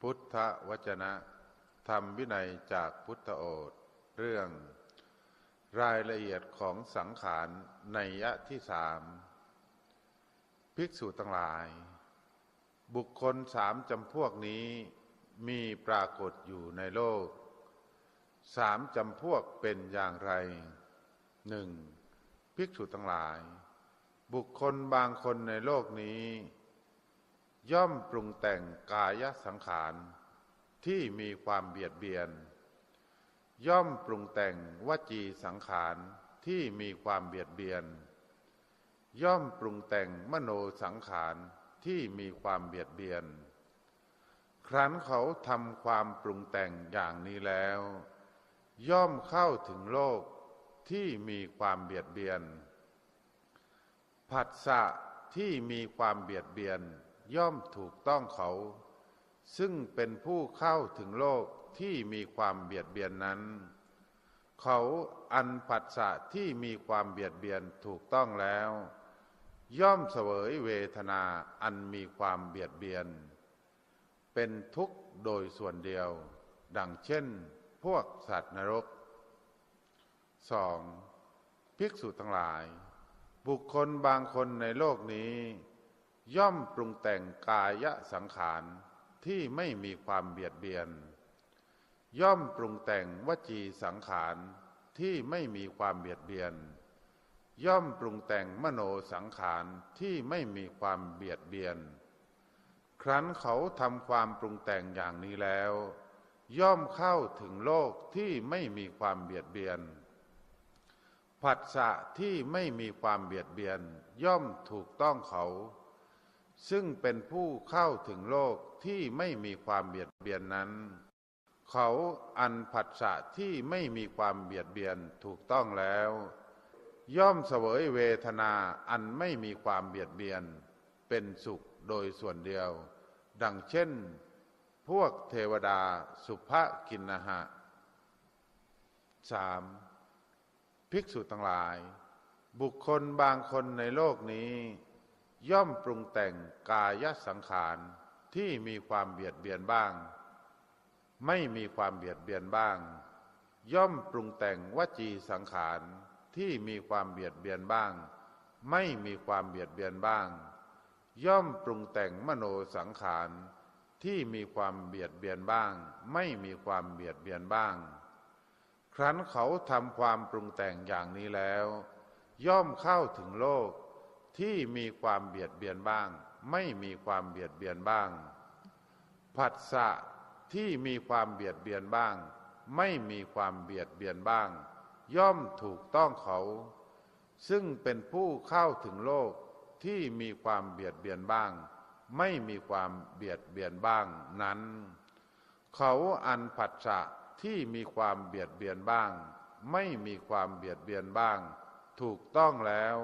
พุทธวจนะ ธรรมวินัยจากพุทธโอษเรื่อง รายละเอียดของสังขารในยะที่สามภิกษุทั้งหลาย บุคคลสามจำพวกนี้มีปรากฏอยู่ในโลก สามจำพวกเป็นอย่างไรหนึ่งภิกษุทั้งหลาย บุคคลบางคนในโลกนี้ ย่อมปรุงแต่งกายสังขารที่มีความเบียดเบียน ย่อมปรุงแต่งวจีสังขารที่มีความเบียดเบียน ย่อมปรุงแต่งมโนสังขารที่มีความเบียดเบียน ครั้นเขาทำความปรุงแต่งอย่างนี้แล้ว ย่อมเข้าถึงโลกที่มีความเบียดเบียน ผัสสะที่มีความเบียดเบียน ย่อมถูกต้องเขา ซึ่งเป็นผู้เข้าถึงโลกที่มีความเบียดเบียนนั้น เขาอันผัสสะที่มีความเบียดเบียนถูกต้องแล้ว ย่อมเสวยเวทนาอันมีความเบียดเบียน เป็นทุกข์โดยส่วนเดียว ดังเช่น พวกสัตว์นรก 2. ภิกษุทั้งหลาย บุคคลบางคนในโลกนี้ ย่อมปรุงแต่งกายสังขารที่ไม่มีความเบียดเบียน ย่อมปรุงแต่งวจีสังขารที่ไม่มีความเบียดเบียน ย่อมปรุงแต่งมโนสังขารที่ไม่มีความเบียดเบียน ครั้นเขาทำความปรุงแต่งอย่างนี้แล้ว ย่อมเข้าถึงโลกที่ไม่มีความเบียดเบียนผัสสะที่ไม่มีความเบียดเบียน ย่อมถูกต้องเขา ซึ่งเป็นผู้เข้าถึงโลกที่ไม่มีความเบียดเบียนนั้น เขาอันผัสสะที่ไม่มีความเบียดเบียนถูกต้องแล้ว ย่อมเสวยเวทนาอันไม่มีความเบียดเบียน เป็นสุขโดยส่วนเดียว ดังเช่น พวกเทวดาสุภกินนหะสามภิกษุทั้งหลาย บุคคลบางคนในโลกนี้ ย่อมปรุงแต่งกายสังขารที่มีความเบียดเบียนบ้าง ไม่มีความเบียดเบียนบ้าง ย่อมปรุงแต่งวจีสังขารที่มีความเบียดเบียนบ้าง ไม่มีความเบียดเบียนบ้าง ย่อมปรุงแต่งมโนสังขารที่มีความเบียดเบียนบ้าง ไม่มีความเบียดเบียนบ้าง ครั้นเขาทำความปรุงแต่งอย่างนี้แล้ว ย่อมเข้าถึงโลก ที่มีความเบียดเบียนบ้าง ไม่มีความเบียดเบียนบ้าง ผัสสะที่มีความเบียดเบียนบ้าง ไม่มีความเบียดเบียนบ้าง ย่อมถูกต้องเขา ซึ่งเป็นผู้เข้าถึงโลกที่มีความเบียดเบียนบ้าง ไม่มีความเบียดเบียนบ้างนั้น เขาอันผัสสะที่มีความเบียดเบียนบ้าง ไม่มีความเบียดเบียนบ้าง ถูกต้องแล้ว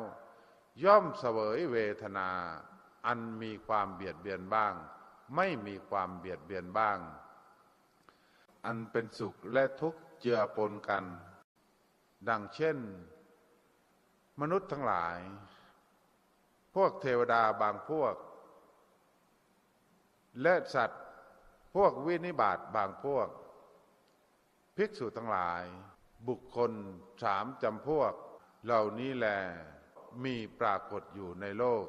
ย่อมเสวยเวทนา อันมีความเบียดเบียนบ้าง ไม่มีความเบียดเบียนบ้าง อันเป็นสุขและทุกข์เจือปนกัน ดังเช่น มนุษย์ทั้งหลาย พวกเทวดาบางพวก และสัตว์พวกวินิบาตบางพวก ภิกษุทั้งหลาย บุคคลสามจำพวก เหล่านี้แหละ มีปรากฏอยู่ในโลก